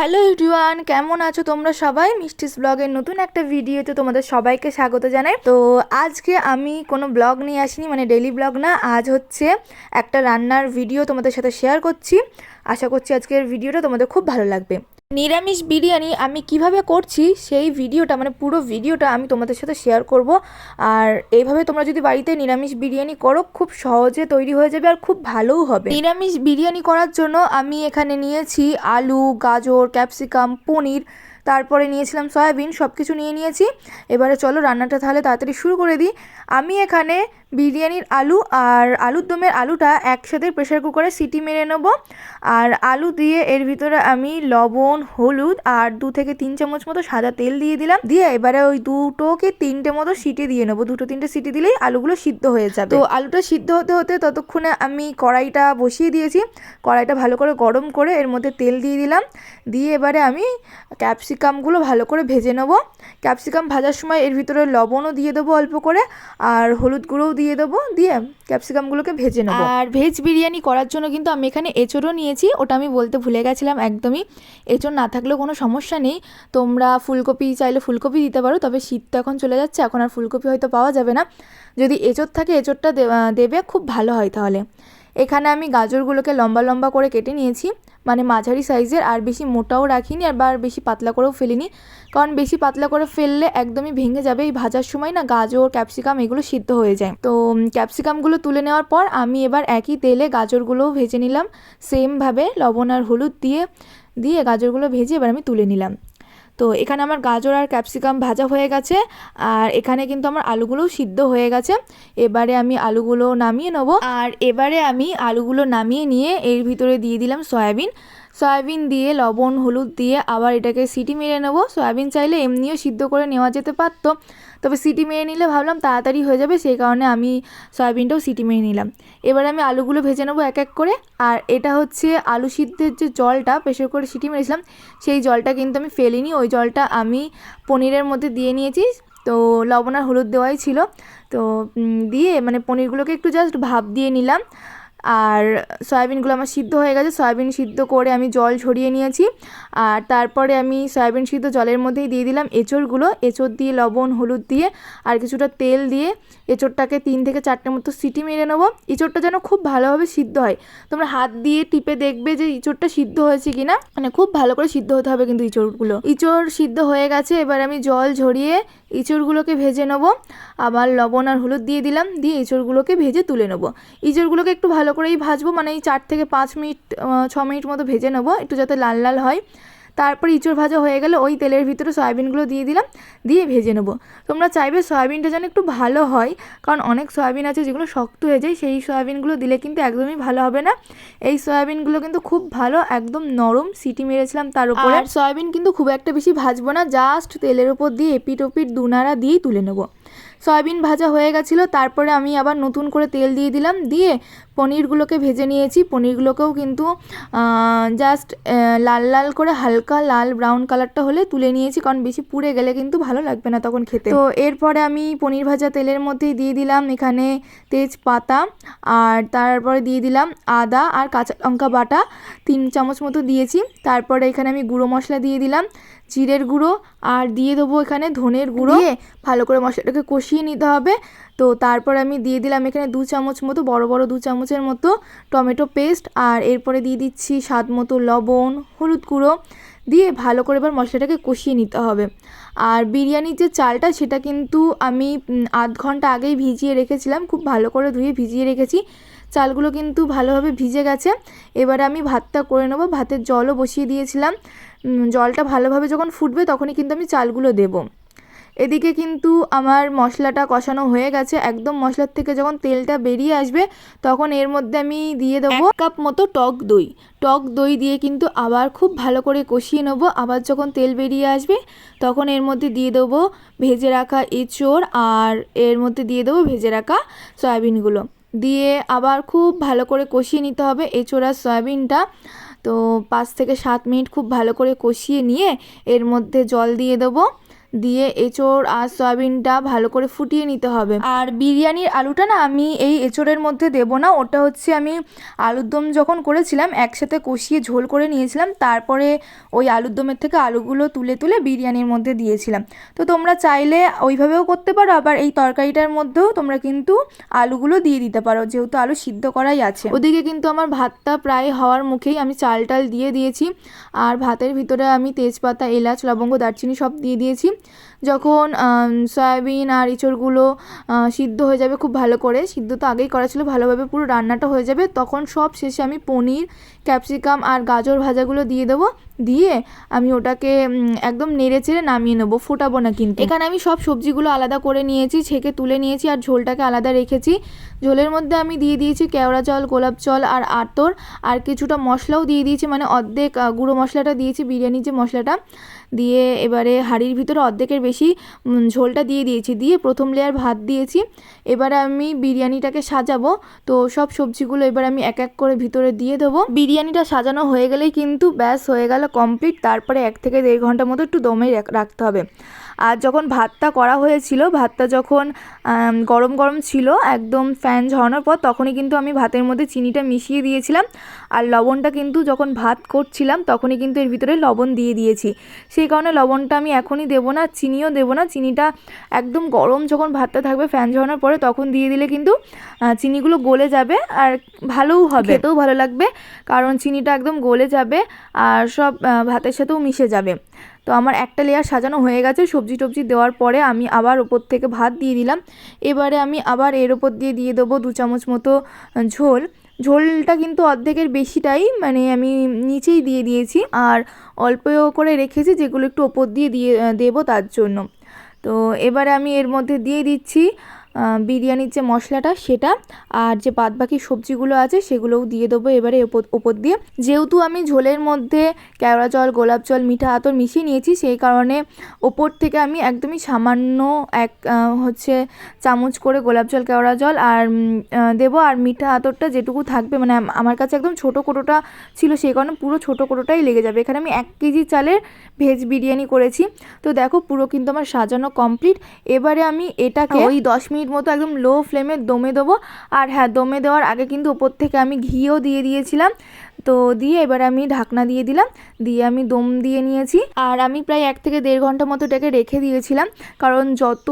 Hello ইউটিওয়ান কেমন আছো তোমরা সবাই? মিষ্টিস ব্লগের নতুন একটা ভিডিওতে তোমাদের সবাইকে স্বাগত জানাই। তো আজকে আমি কোনো ব্লগ নিয়ে আসিনি মানে ডেলি ব্লগ না, আজ হচ্ছে একটা রান্নার ভিডিও তোমাদের সাথে শেয়ার করছি। আশা করছি আজকের ভিডিওটা তোমাদের খুব ভালো লাগবে। নিরামিষ বিরিয়ানি আমি কীভাবে করছি, সেই ভিডিওটা মানে পুরো ভিডিওটা আমি তোমাদের সাথে শেয়ার করব। আর এইভাবে তোমরা যদি বাড়িতে নিরামিষ বিরিয়ানি করো, খুব সহজে তৈরি হয়ে যাবে আর খুব ভালোও হবে। নিরামিষ বিরিয়ানি করার জন্য আমি এখানে নিয়েছি আলু, গাজর, ক্যাপসিকাম, পনির তারপরে নিয়েছিলাম সয়াবিন সব কিছু নিয়ে নিয়েছি। এবারে চলো রান্নাটা তাহলে তাড়াতাড়ি শুরু করে দিই। আমি এখানে বিরিয়ানির আলু আর আলুর দমের আলুটা একসাথে প্রেশার কুকারে সিটি মেরে নেব। আর আলু দিয়ে এর ভিতরে আমি লবণ, হলুদ আর দু থেকে তিন চামচ মতো সাদা তেল দিয়ে দিলাম। দিয়ে এবারে ওই দুটোকে তিনটে মতো সিটি দিয়ে নেব। দুটো তিনটে সিটি দিলেই আলুগুলো সিদ্ধ হয়ে যাবে। তো আলুটা সিদ্ধ হতে হতে ততক্ষণে আমি কড়াইটা বসিয়ে দিয়েছি। কড়াইটা ভালো করে গরম করে এর মধ্যে তেল দিয়ে দিলাম। দিয়ে এবারে আমি ক্যাপসিকামগুলো ভালো করে ভেজে নেব। ক্যাপসিকাম ভাজার সময় এর ভিতরে লবণও দিয়ে দেবো অল্প করে, আর হলুদ গুঁড়োও দিয়ে দেবো, দিয়ে ক্যাপসিকামগুলোকে ভেজে নেব। আর ভেজ বিরিয়ানি করার জন্য কিন্তু আমি এখানে এঁচড়ও নিয়েছি, ওটা আমি বলতে ভুলে গেছিলাম একদমই। এঁচড় না থাকলেও কোনো সমস্যা নেই, তোমরা ফুলকপি চাইলে ফুলকপি দিতে পারো, তবে শীত তো এখন চলে যাচ্ছে, এখন আর ফুলকপি হয়তো পাওয়া যাবে না। যদি এঁচড় থাকে, এঁচড়টা দেবে, খুব ভালো হয় তাহলে। এখানে আমি গাজরগুলোকে লম্বা লম্বা করে কেটে নিয়েছি। মানে মাঝারি সাইজের, আর বেশি মোটাও রাখিনি, আর বেশি পাতলা করেও ফেলিনি। কারণ বেশি পাতলা করে ফেললে একদমই ভেঙে যাবে। এই ভাজার সময় না গাজর, ক্যাপসিকাম এগুলো সিদ্ধ হয়ে যায়। তো ক্যাপসিকামগুলো তুলে নেওয়ার পর আমি এবার একই তেলে গাজরগুলোও ভেজে নিলাম। সেমভাবে লবণ আর হলুদ দিয়ে দিয়ে গাজরগুলো ভেজে এবার আমি তুলে নিলাম। তো এখানে আমার গাজর আর ক্যাপসিকাম ভাজা হয়ে গেছে, আর এখানে কিন্তু আমার আলুগুলোও সিদ্ধ হয়ে গেছে। এবারে আমি আলুগুলো নামিয়ে নেব। আর এবারে আমি আলুগুলো নামিয়ে নিয়ে এর ভিতরে দিয়ে দিলাম সয়াবিন। সয়াবিন দিয়ে, লবণ, হলুদ দিয়ে আবার এটাকে সিটি মেরে নেব। সয়াবিন চাইলে এমনিও সিদ্ধ করে নেওয়া যেতে পারতো। তবে সিটি মেরে নিলে ভাবলাম তাড়াতাড়ি হয়ে যাবে, সেই কারণে আমি সয়াবিনটাও সিটি মেরে নিলাম। এবার আমি আলুগুলো ভেজে নেব এক এক করে। আর এটা হচ্ছে আলু সিদ্ধের যে জলটা প্রেশার করে সিটি মেরেছিলাম, সেই জলটা কিন্তু আমি ফেলিনি। ওই জলটা আমি পনিরের মধ্যে দিয়ে নিয়েছি। তো লবণ আর হলুদ দেওয়াই ছিল। তো দিয়ে মানে পনিরগুলোকে একটু জাস্ট ভাপ দিয়ে নিলাম। আর সয়াবিনগুলো আমার সিদ্ধ হয়ে গেছে, সয়াবিন সিদ্ধ করে আমি জল ঝরিয়ে নিয়েছি। আর তারপরে আমি সয়াবিন সিদ্ধ জলের মধ্যেই দিয়ে দিলাম এঁচড়গুলো। এঁচড় দিয়ে লবণ, হলুদ দিয়ে আর কিছুটা তেল দিয়ে এঁচড়টাকে তিন থেকে চারটে মতো সিটি মেরে নেব। এঁচড়টা যেন খুব ভালোভাবে সিদ্ধ হয়। তোমরা হাত দিয়ে টিপে দেখবে যে ইঁচড়টা সিদ্ধ হয়েছে কি না মানে খুব ভালো করে সিদ্ধ হতে হবে কিন্তু ইঁচড়গুলো ইঁচড় সিদ্ধ হয়ে গেছে, এবার আমি জল ঝরিয়ে ইঁচড়গুলোকে ভেজে নেব। আবার লবণ আর হলুদ দিয়ে দিলাম, দিয়ে এঁচড়গুলোকে ভেজে তুলে নেব। ইঁচড়গুলোকে একটু ভালো করেই ভাজবো মানে এই চার থেকে পাঁচ মিনিট ছ মিনিট মতো ভেজে নেব, একটু যাতে লাল লাল হয়। তারপর ইঁচড় ভাজা হয়ে গেলে ওই তেলের ভিতরে সয়াবিনগুলো দিয়ে দিলাম, দিয়ে ভেজে নেব। তোমরা চাইবে সয়াবিনটা যেন একটু ভালো হয়, কারণ অনেক সয়াবিন আছে যেগুলো শক্ত হয়ে যায়, সেই সয়াবিনগুলো দিলে কিন্তু একদমই ভালো হবে না। এই সয়াবিনগুলো কিন্তু খুব ভালো, একদম নরম সিটি মেরেছিলাম তার উপরে। আর সয়াবিন কিন্তু খুব একটা বেশি ভাজবো না জাস্ট তেলের উপর দিয়ে এপিট ওপিট দুনারা দিয়েই তুলে নেব। সয়াবিন ভাজা হয়ে গেছিল, তারপরে আমি আবার নতুন করে তেল দিয়ে দিলাম, দিয়ে পনিরগুলোকে ভেজে নিয়েছি। পনিরগুলোকেও কিন্তু জাস্ট লাল লাল করে হালকা লাল ব্রাউন কালারটা হলে তুলে নিয়েছি। কারণ বেশি পুড়ে গেলে কিন্তু ভালো লাগবে না তখন খেতে। তো এরপরে আমি পনির ভাজা তেলের মধ্যেই দিয়ে দিলাম এখানে তেজপাতা আর তারপরে দিয়ে দিলাম আদা আর কাঁচা লঙ্কা বাটা। তিন চামচ মতো দিয়েছি। তারপরে এখানে আমি গুঁড়ো মশলা দিয়ে দিলাম জিরের গুঁড়ো আর দিয়ে দেবো এখানে ধনের গুঁড়ো। ভালো করে মশলাটাকে কষিয়ে নিতে হবে। তো তারপর আমি দিয়ে দিলাম এখানে দু চামচ মতো, বড় বড় দু চামচের মতো টমেটো পেস্ট। আর এরপরে দিয়ে দিচ্ছি স্বাদ মতো লবণ, হলুদ গুঁড়ো দিয়ে ভালো করে এবার মশলাটাকে কষিয়ে নিতে হবে। আর বিরিয়ানির যে চালটা সেটা কিন্তু আমি আধ ঘণ্টা আগেই ভিজিয়ে রেখেছিলাম, খুব ভালো করে ধুয়ে ভিজিয়ে রেখেছি। চালগুলো কিন্তু ভালোভাবে ভিজে গেছে। এবারে আমি ভাতটা করে নেব, ভাতের জলও বসিয়ে দিয়েছিলাম। জলটা ভালোভাবে যখন ফুটবে তখনই কিন্তু আমি চালগুলো দেবো। এদিকে কিন্তু আমার মশলাটা কষানো হয়ে গেছে। একদম মশলার থেকে যখন তেলটা বেরিয়ে আসবে তখন এর মধ্যে আমি দিয়ে দেবো এক কাপ মতো টক দই। টক দই দিয়ে কিন্তু আবার খুব ভালো করে কষিয়ে নেব। আবার যখন তেল বেরিয়ে আসবে তখন এর মধ্যে দিয়ে দেবো ভেজে রাখা এঁচোড় আর এর মধ্যে দিয়ে দেবো ভেজে রাখা সয়াবিনগুলো। দিয়ে আবার খুব ভালো করে কষিয়ে নিতে হবে এঁচোড় আর সয়াবিনটা। তো পাঁচ থেকে সাত মিনিট খুব ভালো করে কষিয়ে নিয়ে এর মধ্যে জল দিয়ে দেবো। দিয়ে এঁচোড় আর সয়াবিনটা ভালো করে ফুটিয়ে নিতে হবে। আর বিরিয়ানির আলুটা না আমি এই এঁচোড়ের মধ্যে দেবো না, ওটা হচ্ছে আমি আলুর দম যখন করেছিলাম, একসাথে কষিয়ে ঝোল করে নিয়েছিলাম, তারপরে ওই আলুর দমের থেকে আলুগুলো তুলে তুলে বিরিয়ানির মধ্যে দিয়েছিলাম। তো তোমরা চাইলে ওইভাবেও করতে পারো, আবার এই তরকারিটার মধ্যেও তোমরা কিন্তু আলুগুলো দিয়ে দিতে পারো, যেহেতু আলু সিদ্ধ করাই আছে। ওদিকে কিন্তু আমার ভাতটা প্রায় হওয়ার মুখেই আমি চাল টাল দিয়ে দিয়েছি, আর ভাতের ভিতরে আমি তেজপাতা, এলাচ, লবঙ্গ, দারচিনি সব দিয়ে দিয়েছি। যখন সয়াবিন আর ইঁচড়গুলো সিদ্ধ হয়ে যাবে খুব ভালো করে, সিদ্ধ তো আগেই করা ছিল, ভালোভাবে পুরো রান্নাটা হয়ে যাবে, তখন সব শেষে আমি পনির, ক্যাপসিকাম আর গাজর ভাজাগুলো দিয়ে দেবো, দিয়ে আমি ওটাকে একদম নেড়ে চেড়ে নামিয়ে নেব, ফোটাবো না কিন্তু। এখানে আমি সব সবজিগুলো আলাদা করে নিয়েছি, ছেঁকে তুলে নিয়েছি আর ঝোলটাকে আলাদা রেখেছি। ঝোলের মধ্যে আমি দিয়ে দিয়েছি কেওড়া জল, গোলাপ জল আর আতর, আর কিছুটা মশলাও দিয়ে দিয়েছি মানে অর্ধেক গুঁড়ো মশলাটা দিয়েছি, বিরিয়ানির যে মশলাটা। দিয়ে এবারে হাঁড়ির ভিতরে অর্ধেকের বেশি ঝোলটা দিয়ে দিয়েছি। দিয়ে প্রথম লেয়ার ভাত দিয়েছি। এবারে আমি বিরিয়ানিটাকে সাজাবো। তো সব সবজিগুলো এবার আমি এক এক করে ভিতরে দিয়ে দেবো। বিরিয়ানিটা সাজানো হয়ে গেলেই কিন্তু ব্যাস হয়ে গেল কমপ্লিট। তারপরে এক থেকে দেড় ঘণ্টা মতো একটু দমে রাখতে হবে। আর যখন ভাতটা করা হয়েছিল ভাতটা যখন গরম গরম ছিল একদম ফ্যান ঝরানোর পর তখনই কিন্তু আমি ভাতের মধ্যে চিনিটা মিশিয়ে দিয়েছিলাম। আর লবণটা কিন্তু যখন ভাত করছিলাম তখনই কিন্তু এর ভিতরে লবণ দিয়ে দিয়েছি। সেই কারণে লবণটা আমি এখনই দেবো না চিনিও দেবো না। চিনিটা একদম গরম যখন ভাতটা থাকবে ফ্যান ঝরানোর পরে তখন দিয়ে দিলে কিন্তু চিনিগুলো গলে যাবে আর ভালোও হবে। খেতেও ভালো লাগবে। কারণ চিনিটা একদম গলে যাবে আর সব ভাতের সাথেও মিশে যাবে। তো আমার একটা লেয়ার সাজানো হয়ে গেছে। সবজি টবজি দেওয়ার পরে আমি আবার ওপর থেকে ভাত দিয়ে দিলাম। এবারে আমি আবার এর ওপর দিয়ে দিয়ে দেবো দু চামচ মতো ঝোল। ঝোলটা কিন্তু অর্ধেকের বেশিটাই মানে আমি নিচেই দিয়ে দিয়েছি আর অল্প করে রেখেছি যেগুলো একটু ওপর দিয়ে দিয়ে দেবো তার জন্য। তো এবারে আমি এর মধ্যে দিয়ে দিচ্ছি বিরিয়ানির যে মশলাটা, সেটা আর যে বাদবাকি সবজিগুলো আছে, সেগুলোও দিয়ে দেবো এবারে ওপর দিয়ে। যেহেতু আমি ঝোলের মধ্যে কেওড়া জল, গোলাপ জল, মিঠা আতর মিশিয়ে নিয়েছি, সেই কারণে ওপর থেকে আমি একদমই সামান্য এক হচ্ছে চামচ করে গোলাপ জল, কেওড়া জল আর দেবো। আর মিঠা আতরটা যেটুকু থাকবে মানে আমার কাছে একদম ছোটো কোটোটা ছিল, সেই কারণে পুরো ছোটো কোটোটাই লেগে যাবে। এখানে আমি এক কেজি চালের ভেজ বিরিয়ানি করেছি। তো দেখো পুরো কিন্তু আমার সাজানো কমপ্লিট। এবারে আমি এটাকে ওই দশ মিনিট মতো একদম লো ফ্লেমে দমে দেবো। আর হ্যাঁ দমে দেওয়ার আগে কিন্তু ওপর থেকে আমি ঘিও দিয়ে দিয়েছিলাম। তো দিয়ে এবার আমি ঢাকনা দিয়ে দিলাম। দিয়ে আমি দম দিয়ে নিয়েছি। আর আমি প্রায় এক থেকে দেড় ঘণ্টা মতো এটাকে রেখে দিয়েছিলাম। কারণ যত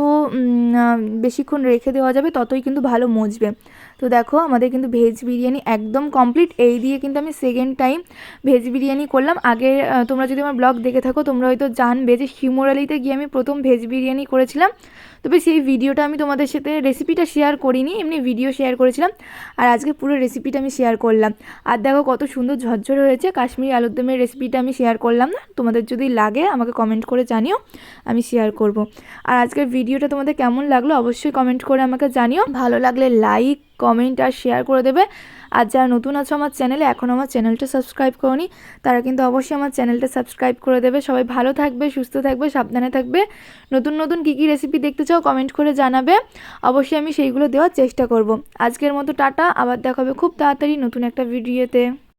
বেশিক্ষণ রেখে দেওয়া যাবে, ততই কিন্তু ভালো মজবে। তো দেখো, আমাদের কিন্তু ভেজ বিরিয়ানি একদম কমপ্লিট এই দিয়ে কিন্তু আমি সেকেন্ড টাইম ভেজ বিরিয়ানি করলাম। আগে তোমরা যদি আমার ব্লগ দেখে থাকো, তোমরা হয়তো জানবে যে শিমোরালিতে গিয়ে আমি প্রথম ভেজ বিরিয়ানি করেছিলাম। তবে সেই ভিডিওটা আমি তোমাদের সাথে রেসিপিটা শেয়ার করিনি, এমনি ভিডিও শেয়ার করেছিলাম। আর আজকে পুরো রেসিপিটা আমি শেয়ার করলাম। আর দেখো কত সুন্দর ঝরঝরে হয়েছে, কাশ্মীরি আলুর দমের রেসিপিটা আমি শেয়ার করলাম না। তোমাদের যদি লাগে, আমাকে কমেন্ট করে জানিও, আমি শেয়ার করব। আর আজকের ভিডিওটা তোমাদের কেমন লাগল, অবশ্যই কমেন্ট করে আমাকে জানিও। ভালো লাগলে লাইক কমেন্ট আর শেয়ার করে দেবে। আর যারা নতুন আছো আমার চ্যানেলে, এখন আমার চ্যানেলটা সাবস্ক্রাইব করনি, তারা কিন্তু অবশ্যই আমার চ্যানেলটা সাবস্ক্রাইব করে দেবে। সবাই ভালো থাকবে, সুস্থ থাকবে, সাবধানে থাকবে। নতুন নতুন কী কী রেসিপি দেখতে চাও কমেন্ট করে জানাবে। অবশ্যই আমি সেইগুলো দেওয়ার চেষ্টা করব। আজকের মতো টাটা, আবার দেখাবে খুব তাড়াতাড়ি নতুন একটা ভিডিওতে